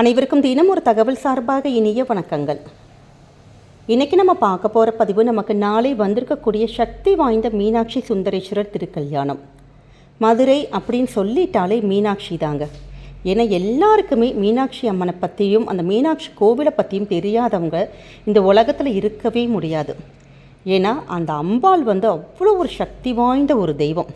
அனைவருக்கும் தினம் ஒரு தகவல் சார்பாக இனிய வணக்கங்கள். இன்னைக்கு நம்ம பார்க்க போகிற பதிவு நமக்கு நாளை வந்திருக்கக்கூடிய சக்தி வாய்ந்த மீனாட்சி சுந்தரேஸ்வரர் திருக்கல்யாணம். மதுரை அப்படின்னு சொல்லிட்டாலே மீனாட்சி தாங்க. ஏன்னா எல்லாருக்குமே மீனாட்சி அம்மனை பற்றியும் அந்த மீனாட்சி கோவிலை பற்றியும் தெரியாதவங்க இந்த உலகத்தில் இருக்கவே முடியாது. ஏன்னா அந்த அம்பாள் வந்து அவ்வளோ ஒரு சக்தி வாய்ந்த ஒரு தெய்வம்.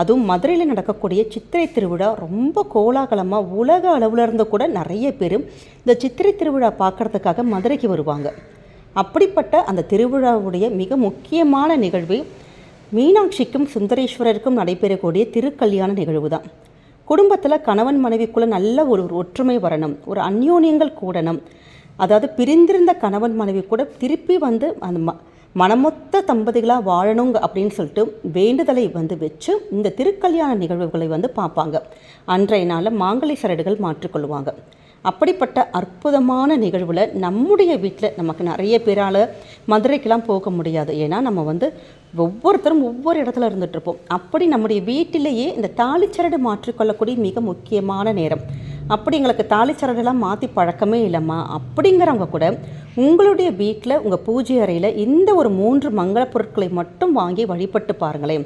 அதுவும் மதுரையில் நடக்கக்கூடிய சித்திரை திருவிழா ரொம்ப கோலாகலமாக உலக அளவில் இருந்து கூட நிறைய பேர் இந்த சித்திரை திருவிழா பார்க்குறதுக்காக மதுரைக்கு வருவாங்க. அப்படிப்பட்ட அந்த திருவிழாவுடைய மிக முக்கியமான நிகழ்வு மீனாட்சிக்கும் சுந்தரேஸ்வரருக்கும் நடைபெறக்கூடிய திருக்கல்யாண நிகழ்வு தான் குடும்பத்தில் கணவன் மனைவிக்குள்ளே நல்ல ஒரு ஒற்றுமை வரணும் ஒரு அந்யோன்யங்கள் கூடணும். அதாவது பிரிந்திருந்த கணவன் மனைவி கூட திருப்பி வந்து அந்த ம மனமொத்த தம்பதிகளாக வாழணுங்க அப்படின்னு சொல்லிட்டு வேண்டுதலை வந்து வச்சு இந்த திருக்கல்யாண நிகழ்வுகளை வந்து பார்ப்பாங்க. அன்றைய நாளில் மாங்கலி சரடுகள் மாற்றிக்கொள்வாங்க அப்படிப்பட்ட அற்புதமான நிகழ்வில் நம்முடைய வீட்டில் நமக்கு நிறைய பேரால் மதுரைக்கெலாம் போக முடியாது. ஏன்னா நம்ம வந்து ஒவ்வொருத்தரும் ஒவ்வொரு இடத்துல இருந்துகிட்ருப்போம் அப்படி நம்முடைய வீட்டிலேயே இந்த தாலிச்சரடு மாற்றிக்கொள்ளக்கூடிய மிக முக்கியமான நேரம். அப்படி எங்களுக்கு தாலிச்சரடெல்லாம் மாற்றி பழக்கமே இல்லைம்மா. அப்படிங்கிறவங்க கூட உங்களுடைய வீட்டில் உங்கள் பூஜை அறையில் இந்த ஒரு மூன்று மங்கள பொருட்களை மட்டும் வாங்கி வழிபட்டு பாருங்களேன்.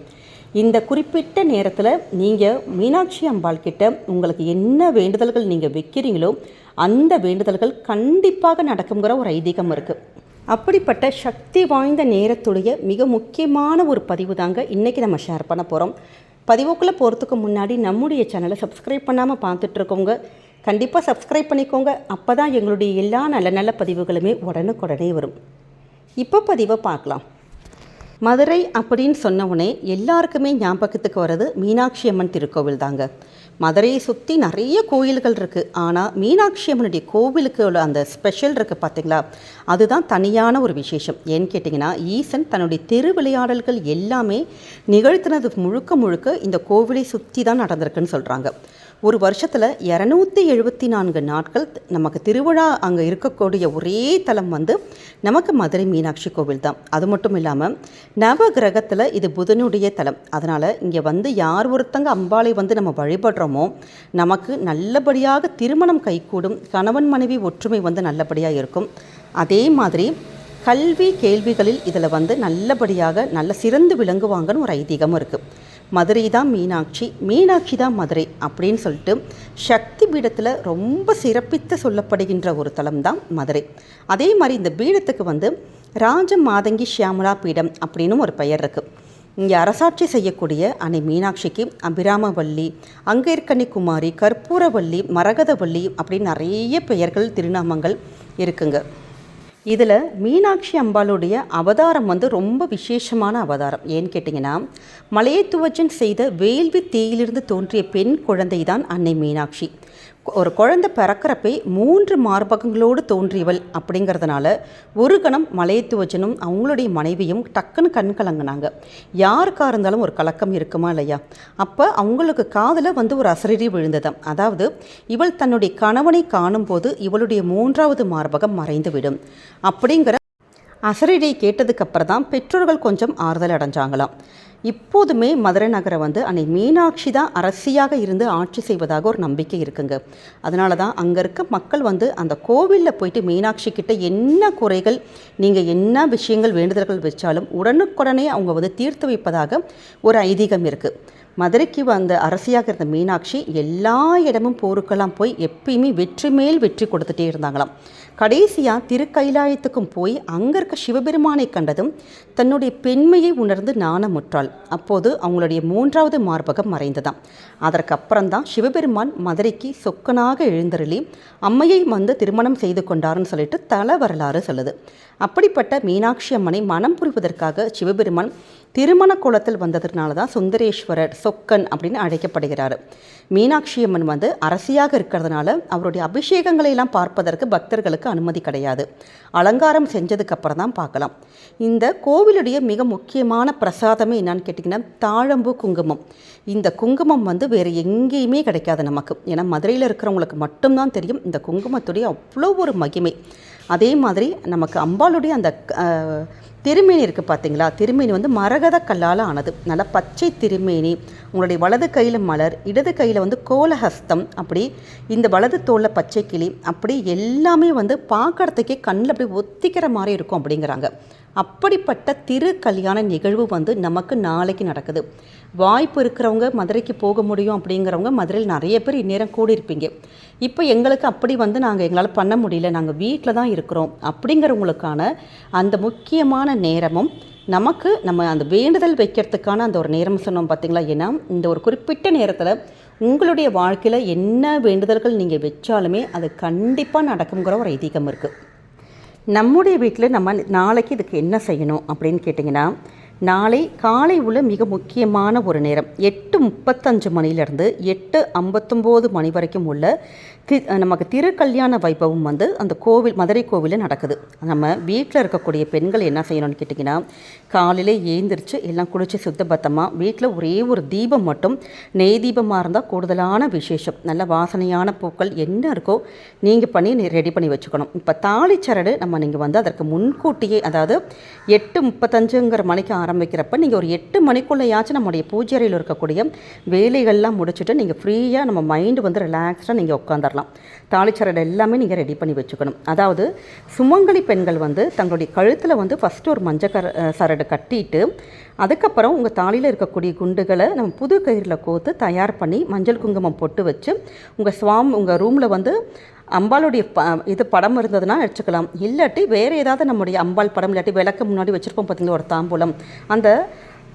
இந்த குறிப்பிட்ட நேரத்தில் நீங்கள் மீனாட்சி அம்பாள் கிட்ட உங்களுக்கு என்ன வேண்டுதல்கள் நீங்கள் வைக்கிறீங்களோ அந்த வேண்டுதல்கள் கண்டிப்பாக நடக்குங்கிற ஒரு ஐதீகம் இருக்குது அப்படிப்பட்ட சக்தி வாய்ந்த நேரத்துடைய மிக முக்கியமான ஒரு பதிவு தாங்க இன்றைக்கி நம்ம ஷேர் பண்ண போகிறோம் பதிவுக்குள்ளே போகிறதுக்கு முன்னாடி நம்முடைய சேனலை சப்ஸ்கிரைப் பண்ணாமல் பார்த்துட்ருக்கோங்க கண்டிப்பாக சப்ஸ்கிரைப் பண்ணிக்கோங்க. அப்போ தான் எங்களுடைய எல்லா நல்ல நல்ல பதிவுகளுமே உடனுக்குடனே வரும். இப்போ பதிவை பார்க்கலாம். மதுரை அப்படின்னு சொன்ன உடனே எல்லாருக்குமே ஞாபகத்துக்கு வர்றது மீனாட்சி அம்மன் திருக்கோவில் தாங்க மதுரையை சுற்றி நிறைய கோயில்கள் இருக்குது ஆனால் மீனாட்சி அம்மனுடைய கோவிலுக்கு உள்ள அந்த ஸ்பெஷல் இருக்குது பார்த்தீங்களா அதுதான் தனியான ஒரு விசேஷம். ஏன்னு கேட்டிங்கன்னா ஈசன் தன்னுடைய திருவிளையாடல்கள் எல்லாமே நிகழ்த்தினது முழுக்க முழுக்க இந்த கோவிலை சுற்றி தான் நடந்திருக்குன்னு சொல்கிறாங்க ஒரு வருஷத்தில் இரநூத்தி எழுபத்தி நான்கு நாட்கள் நமக்கு திருவிழா அங்கே இருக்கக்கூடிய ஒரே தலம் வந்து நமக்கு மதுரை மீனாட்சி கோவில் தான். அது மட்டும் இல்லாமல் நவ கிரகத்தில் இது புதனுடைய தலம். அதனால் இங்கே வந்து யார் ஒருத்தங்க அம்பாளை வந்து நம்ம வழிபடுறோமோ நமக்கு நல்லபடியாக திருமணம் கைகூடும் கணவன் மனைவி ஒற்றுமை வந்து நல்லபடியாக இருக்கும். அதே மாதிரி கல்வி கேள்விகளில் இதில் வந்து நல்லபடியாக நல்ல சிறந்து விளங்குவாங்கன்னு ஒரு ஐதீகம் இருக்குது மதுரை தான் மீனாட்சி மீனாட்சி தான் மதுரை அப்படின்னு சொல்லிட்டு சக்தி பீடத்தில் ரொம்ப சிறப்பித்து சொல்லப்படுகின்ற ஒரு தலம் தான் மதுரை. அதே மாதிரி இந்த பீடத்துக்கு வந்து ராஜ மாதங்கி ஷியாமலா பீடம் அப்படின்னு ஒரு பெயர் இருக்குது இங்கே அரசாட்சி செய்யக்கூடிய அன்னை மீனாட்சிக்கு அபிராமவல்லி அங்கேற்கனிக்குமாரி கற்பூரவல்லி மரகதவல்லி அப்படின்னு நிறைய பெயர்கள் திருநாமங்கள் இருக்குங்க. இதில் மீனாட்சி அம்பாளுடைய அவதாரம் வந்து ரொம்ப விசேஷமான அவதாரம். ஏன்னு கேட்டிங்கன்னா மலையத்துவஜன் செய்த வேள்வி தீயிலிருந்து தோன்றிய பெண் குழந்தை தான் அன்னை மீனாட்சி. ஒரு குழந்தை பிறக்கிறப்பே மூன்று மார்பகங்களோடு தோன்றியவள் அப்படிங்கிறதுனால ஒரு கணம் மலையத்துவஜனும் அவங்களுடைய மனைவியும் டக்குன்னு கண் கலங்கினாங்க. யாருக்காக இருந்தாலும் ஒரு கலக்கம் இருக்குமா இல்லையா? அப்போ அவங்களுக்கு காதில் வந்து ஒரு அசரீரி விழுந்ததாம் அதாவது இவள் தன்னுடைய கணவனை காணும்போது இவளுடைய மூன்றாவது மார்பகம் மறைந்துவிடும். அப்படிங்கிற அசரீரியை கேட்டதுக்கப்புறம் தான் பெற்றோர்கள் கொஞ்சம் ஆறுதல் அடைஞ்சாங்களாம். இப்போதுமே மதுரை நகரை வந்து அன்னை மீனாட்சி தான் அரசியாக இருந்து ஆட்சி செய்வதாக ஒரு நம்பிக்கை இருக்குங்க. அதனால தான் அங்கே இருக்க மக்கள் வந்து அந்த கோவிலில் போயிட்டு மீனாட்சி கிட்ட என்ன குறைகள் நீங்கள் என்ன விஷயங்கள் வேண்டுதல்கள் வச்சாலும் உடனுக்குடனே அவங்க வந்து தீர்த்து வைப்பதாக ஒரு ஐதீகம் இருக்குது மதுரைக்கு வந்த அரசியாக இருந்த மீனாட்சி எல்லா இடமும் போருக்கெல்லாம் போய் எப்பயுமே வெற்றி மேல் வெற்றி கொடுத்துட்டே இருந்தாங்களாம். கடைசியாக திருக்கைலாயத்துக்கும் போய் அங்கே இருக்க சிவபெருமானை கண்டதும் தன்னுடைய பெண்மையை உணர்ந்து நாணமுற்றாள் அப்போது அவங்களுடைய மூன்றாவது மார்பகம் மறைந்ததாம். அதற்கப்புறம்தான் சிவபெருமான் மதுரைக்கு சொக்கனாக எழுந்தருளி அம்மையை வந்து திருமணம் செய்து கொண்டாருன்னு சொல்லிட்டு தல வரலாறு சொல்லுது. அப்படிப்பட்ட மீனாட்சி அம்மனை மனம் புரிவதற்காக சிவபெருமான் திருமண கோலத்தில் வந்ததுனால தான் சுந்தரேஸ்வரர் சொக்கன் அப்படின்னு அழைக்கப்படுகிறார். மீனாட்சி அம்மன் வந்து அரசியாக இருக்கிறதுனால அவருடைய அபிஷேகங்களை எல்லாம் பார்ப்பதற்கு பக்தர்களுக்கு அனுமதி கிடையாது. அலங்காரம் செஞ்சதுக்கப்புறம் தான் பார்க்கலாம். இந்த கோவிலுடைய மிக முக்கியமான பிரசாதமே என்னன்னு கேட்டிங்கன்னா தாழம்பூ குங்குமம். இந்த குங்குமம் வந்து வேறு எங்கேயுமே கிடைக்காது நமக்கு. ஏன்னா மதுரையில் இருக்கிறவங்களுக்கு மட்டும்தான் தெரியும். இந்த குங்குமத்துடைய அவ்வளோ ஒரு மகிமை. அதே மாதிரி நமக்கு அம்பாளுடைய அந்த திருமேனி இருக்குது பார்த்தீங்களா திருமேனி வந்து மரகத கல்லால் ஆனது. நல்லா பச்சை திருமேனி உங்களுடைய வலது கையில் மலர் இடது கையில் வந்து கோலஹஸ்தம் அப்படி இந்த வலது தோளில் பச்சை கிளி அப்படி எல்லாமே வந்து பார்க்கறதுக்கே கண்ணில் அப்படி ஒத்திக்கிற மாதிரி இருக்கும் அப்படிங்கிறாங்க. அப்படிப்பட்ட திரு கல்யாண நிகழ்வு வந்து நமக்கு நாளைக்கு நடக்குது. வாய்ப்பு இருக்கிறவங்க மதுரைக்கு போக முடியும் அப்படிங்கிறவங்க மதுரையில் நிறைய பேர் இந்நேரம் கூடியிருப்பீங்க. இப்போ எங்களுக்கு அப்படி வந்து நாங்கள் எங்களால் பண்ண முடியல. நாங்கள் வீட்டில் தான் இருக்கிறோம் அப்படிங்கிறவங்களுக்கான அந்த முக்கியமான நேரமும் நமக்கு நம்ம அந்த வேண்டுதல் வைக்கிறதுக்கான அந்த ஒரு நேரம் சொன்னோம் பார்த்தீங்களா? ஏன்னா இந்த ஒரு குறிப்பிட்ட நேரத்தில் உங்களுடைய வாழ்க்கையில் என்ன வேண்டுதல்கள் நீங்கள் வச்சாலுமே அது கண்டிப்பாக நடக்குங்கிற ஒரு ஐதீகம் இருக்குது நம்முடைய வீட்டில் நம்ம நாளைக்கு இதுக்கு என்ன செய்யணும் அப்படின்னு கேட்டிங்கன்னா நாளை காலை உள்ள மிக முக்கியமான ஒரு நேரம் எட்டு முப்பத்தஞ்சு மணிலேருந்து எட்டு ஐம்பத்தொம்போது மணி வரைக்கும் உள்ள தி நமக்கு திருக்கல்யாண வைபவம் வந்து அந்த கோவில் மதுரை கோவிலில் நடக்குது. நம்ம வீட்டில் இருக்கக்கூடிய பெண்கள் என்ன செய்யணும்னு கேட்டிங்கன்னா காலையில் ஏந்திரிச்சு எல்லாம் குளித்து சுத்தபத்தமாக வீட்டில் ஒரே ஒரு தீபம் மட்டும் நெய் தீபமாக இருந்தால் கூடுதலான விசேஷம். நல்ல வாசனையான பூக்கள் என்ன இருக்கோ நீங்கள் பண்ணி ரெடி பண்ணி வச்சுக்கணும். இப்போ தாலிச்சரடு நம்ம நீங்கள் வந்து அதற்கு முன்கூட்டியே அதாவது எட்டு முப்பத்தஞ்சுங்கிற மணிக்கு ஆரம்பிக்கிறப்ப நீங்கள் ஒரு எட்டு மணிக்குள்ளேயாச்சும் நம்முடைய பூஜை அறையில் இருக்கக்கூடிய வேலைகள்லாம் முடிச்சுட்டு நீங்கள் ஃப்ரீயாக நம்ம மைண்டு வந்து ரிலாக்ஸ்டாக நீங்கள் உட்காந்துடலாம் தாலிச்சரடு எல்லாமே நீங்கள் ரெடி பண்ணி வச்சுக்கணும். அதாவது சுமங்கலி பெண்கள் வந்து தங்களுடைய கழுத்தில் வந்து ஃபஸ்ட்டு ஒரு மஞ்சள் கர சரடு கட்டிட்டு அதுக்கப்புறம் உங்கள் தாலியில் இருக்கக்கூடிய குண்டுகளை நம்ம புது கயிறில் கோத்து தயார் பண்ணி மஞ்சள் குங்குமம் பொட்டு வச்சு உங்கள் சுவாமி உங்கள் ரூமில் வந்து அம்பாளுடைய ப இது படம் இருந்ததுன்னா வச்சுக்கலாம். இல்லாட்டி வேறு ஏதாவது நம்முடைய அம்பாள் படம் இல்லாட்டி விளக்கு முன்னாடி வச்சுருப்போம் பார்த்தீங்களா ஒரு தாம்பூலம். அந்த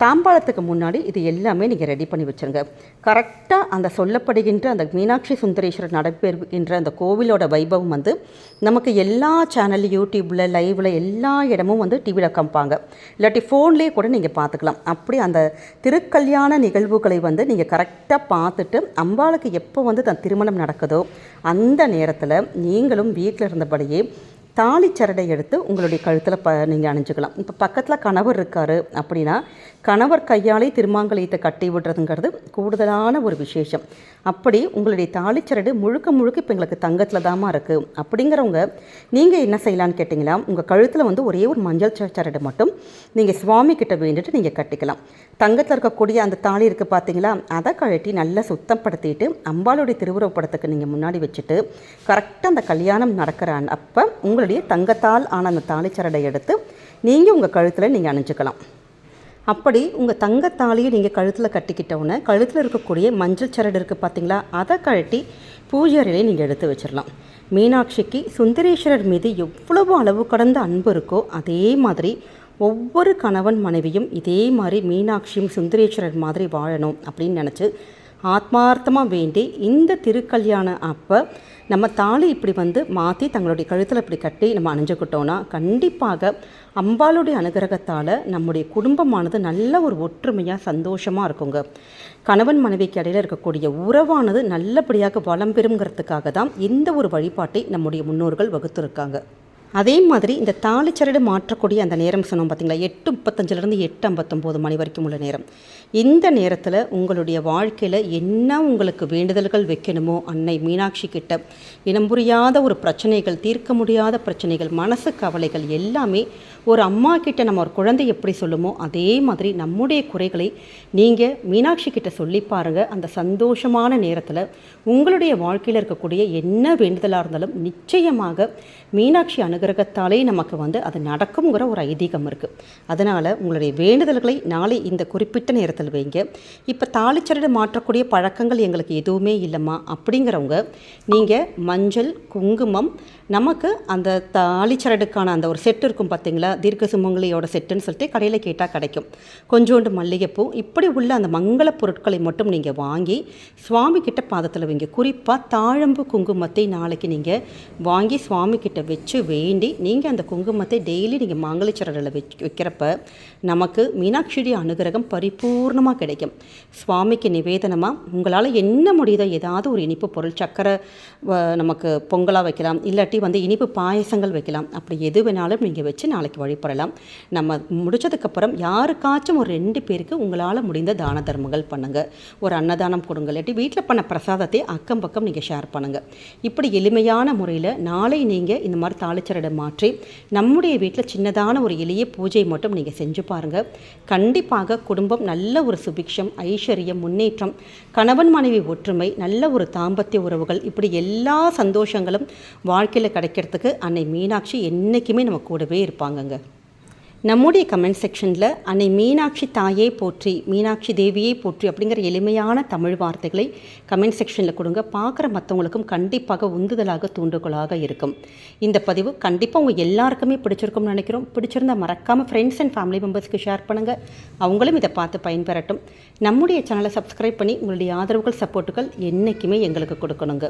தாம்பாளத்துக்கு முன்னாடி இது எல்லாமே நீங்கள் ரெடி பண்ணி வச்சுருங்க. கரெக்டாக அந்த சொல்லப்படுகின்ற அந்த மீனாட்சி சுந்தரேஸ்வரர் நடைபெறுகின்ற அந்த கோவிலோட வைபவம் வந்து நமக்கு எல்லா சேனல் யூடியூப்பில் லைவில் எல்லா இடமும் வந்து டிவியில் காமிப்பாங்க. இல்லாட்டி ஃபோன்லேயே கூட நீங்கள் பார்த்துக்கலாம் அப்படி அந்த திருக்கல்யாண நிகழ்வுகளை வந்து நீங்கள் கரெக்டாக பார்த்துட்டு அம்பாளுக்கு எப்போ வந்து தன் திருமணம் நடக்குதோ அந்த நேரத்தில் நீங்களும் வீட்டில் இருந்தபடியே தாலிச்சரடை எடுத்து உங்களுடைய கழுத்தில் ப நீங்கள் அணிஞ்சுக்கலாம். இப்போ பக்கத்தில் கணவர் இருக்கார் அப்படின்னா கணவர் கையாலே திருமாங்கலியத்தை கட்டி விடுறதுங்கிறது கூடுதலான ஒரு விசேஷம். அப்படி உங்களுடைய தாலிச்சரடு முழுக்க முழுக்க இப்போ எங்களுக்கு தங்கத்தில் தாமா இருக்குது அப்படிங்கிறவங்க நீங்கள் என்ன செய்யலான்னு கேட்டிங்களா? உங்கள் கழுத்தில் வந்து ஒரே ஒரு மஞ்சள் சரடு மட்டும் நீங்கள் சுவாமி கிட்ட வேண்டிட்டு நீங்கள் கட்டிக்கலாம். தங்கத்தில் இருக்கக்கூடிய அந்த தாலி இருக்குது பார்த்தீங்களா அதை கழட்டி நல்லா சுத்தப்படுத்திட்டு அம்பாளுடைய திருவுருவப்படத்துக்கு நீங்கள் முன்னாடி வச்சுட்டு கரெக்டாக அந்த கல்யாணம் நடக்கிற அப்போ உங்களுடைய தங்கத்தால் ஆன அந்த தாலிச்சரடை எடுத்து நீங்கள் உங்கள் கழுத்தில் நீங்கள் அணிஞ்சுக்கலாம். அப்படி உங்கள் தங்கத்தாலியை நீங்கள் கழுத்தில் கட்டிக்கிட்டவுடனே கழுத்தில் இருக்கக்கூடிய மஞ்சள் சரடு இருக்குது பார்த்தீங்களா அதை கழட்டி பூஜை அறையிலே நீங்கள் எடுத்து வச்சிடலாம் மீனாட்சிக்கு சுந்தரேஸ்வரர் மீது எவ்வளவு அளவு கடந்த அன்பு இருக்கோ அதே மாதிரி ஒவ்வொரு கணவன் மனைவியும் இதே மாதிரி மீனாட்சியும் சுந்தரேஸ்வரர் மாதிரி வாழணும் அப்படின்னு நினச்சி ஆத்மார்த்தமாக வேண்டி இந்த திருக்கல்யாணம் அப்போ நம்ம தாலி இப்படி வந்து மாற்றி தங்களுடைய கழுத்தில் இப்படி கட்டி நம்ம அணிஞ்சுக்கிட்டோன்னா கண்டிப்பாக அம்பாளுடைய அனுகிரகத்தால் நம்முடைய குடும்பமானது நல்ல ஒரு ஒற்றுமையாக சந்தோஷமாக இருக்குங்க. கணவன் மனைவிக்கு இடையில் இருக்கக்கூடிய உறவானது நல்லபடியாக வளம் பெறுங்கிறதுக்காக தான் இந்த ஒரு வழிபாட்டை நம்முடைய முன்னோர்கள் வகுத்திருக்காங்க. அதே மாதிரி இந்த தாளிச்சரடு மாற்றக்கூடிய அந்த நேரம் சொன்னோம் பார்த்தீங்களா எட்டு முப்பத்தஞ்சிலேருந்து எட்டு ஐம்பத்தொம்போது மணி வரைக்கும் உள்ள நேரம். இந்த நேரத்தில் உங்களுடைய வாழ்க்கையில் என்ன உங்களுக்கு வேண்டுதல்கள் வைக்கணுமோ அன்னை மீனாட்சி கிட்ட இனம் புரியாத ஒரு பிரச்சனைகள் தீர்க்க முடியாத பிரச்சனைகள் மனசு கவலைகள் எல்லாமே ஒரு அம்மா கிட்ட நம்ம ஒரு குழந்தை எப்படி சொல்லுமோ அதே மாதிரி நம்முடைய குறைகளை நீங்கள் மீனாட்சி கிட்ட சொல்லி பாருங்கள் அந்த சந்தோஷமான நேரத்தில் உங்களுடைய வாழ்க்கையில் இருக்கக்கூடிய என்ன வேண்டுதலாக இருந்தாலும் நிச்சயமாக மீனாட்சி அனுகிரகத்தாலே நமக்கு வந்து அது நடக்குங்கிற ஒரு ஐதீகம் இருக்குது அதனால் உங்களுடைய வேண்டுதல்களை நாளை இந்த குறிப்பிட்ட நேரத்தில் வைங்க. இப்போ தாளிச்சரடு மாற்றக்கூடிய பழக்கங்கள் எங்களுக்கு எதுவுமே இல்லைம்மா அப்படிங்கிறவங்க நீங்கள் மஞ்சள் குங்குமம் நமக்கு அந்த தாளிச்சரடுக்கான அந்த ஒரு செட் இருக்கும் பார்த்தீங்களா? தீர்க்க சுமங்கலியோட செட்டுன்னு சொல்லிட்டு கடையில் கேட்டால் கிடைக்கும். கொஞ்சோண்டு மல்லிகைப்பூ இப்படி உள்ள அந்த மங்கள பொருட்களை மட்டும் நீங்கள் வாங்கி சுவாமி கிட்ட பாதத்தில் வைங்க. குறிப்பாக தாழம்பு குங்குமத்தை நாளைக்கு நீங்கள் வாங்கி சுவாமி கிட்ட வச்சு வேண்டி நீங்கள் அந்த குங்குமத்தை டெய்லி நீங்கள் மாங்கலிச்சரடில் வச்சு வைக்கிறப்ப நமக்கு மீனாட்சியுடைய அனுகிரகம் பரிபூர்ணமாக கிடைக்கும். சுவாமிக்கு நிவேதனமாக உங்களால் என்ன முடியுதோ ஏதாவது ஒரு இனிப்பு பொருள் சக்கரை வ- நமக்கு பொங்கலாக வைக்கலாம். இல்லாட்டி வந்து இனிப்பு பாயசங்கள் வைக்கலாம். அப்படி எது வேணாலும் நீங்கள் வச்சு நாளைக்கு வழிபடலாம். நம்ம முடிச்சதுக்கப்புறம் யாருக்காச்சும் ஒரு ரெண்டு பேருக்கு உங்களால் முடிந்த தான தர்மங்கள் பண்ணுங்கள் ஒரு அன்னதானம் கொடுங்க இல்லாட்டி வீட்டில் பண்ண பிரசாதத்தை அக்கம் பக்கம் நீங்கள் ஷேர் பண்ணுங்கள் இப்படி எளிமையான முறையில் நாளை நீங்கள் இந்த மாதிரி தாளிச்சரடை மாற்றி நம்முடைய வீட்டில் சின்னதான ஒரு எளிய பூஜை மட்டும் நீங்கள் செஞ்சு பாருங்கள் கண்டிப்பாக குடும்பம் நல்ல ஒரு சுபிக்ஷம் ஐஸ்வர்யம் முன்னேற்றம் கணவன் மனைவி ஒற்றுமை நல்ல ஒரு தாம்பத்திய உறவுகள் இப்படி எல்லா சந்தோஷங்களும் வாழ்க்கையில் கிடைக்கிறதுக்கு அன்னை மீனாட்சி என்றைக்குமே நம்ம கூடவே இருப்பாங்கங்க. நம்முடைய கமெண்ட் செக்ஷனில் அன்னை மீனாட்சி தாயே போற்றி மீனாட்சி தேவியே போற்றி அப்படிங்கிற எளிமையான தமிழ் வார்த்தைகளை கமெண்ட் செக்ஷனில் கொடுங்க. பார்க்குற மற்றவங்களுக்கும் கண்டிப்பாக உந்துதலாக தூண்டுகோலாக இருக்கும். இந்த பதிவு கண்டிப்பாக உங்கள் எல்லாருக்குமே பிடிச்சிருக்கும்னு நினைக்கிறோம். பிடிச்சிருந்தா மறக்காமல் ஃப்ரெண்ட்ஸ் அண்ட் ஃபேமிலி மெம்பர்ஸ்க்கு ஷேர் பண்ணுங்கள் அவங்களும் இதை பார்த்து பயன்பெறட்டும். நம்முடைய சேனலை சப்ஸ்கிரைப் பண்ணி உங்களுடைய ஆதரவுகள் சப்போர்ட்டுகள் என்றைக்குமே எங்களுக்கு கொடுக்கணுங்க.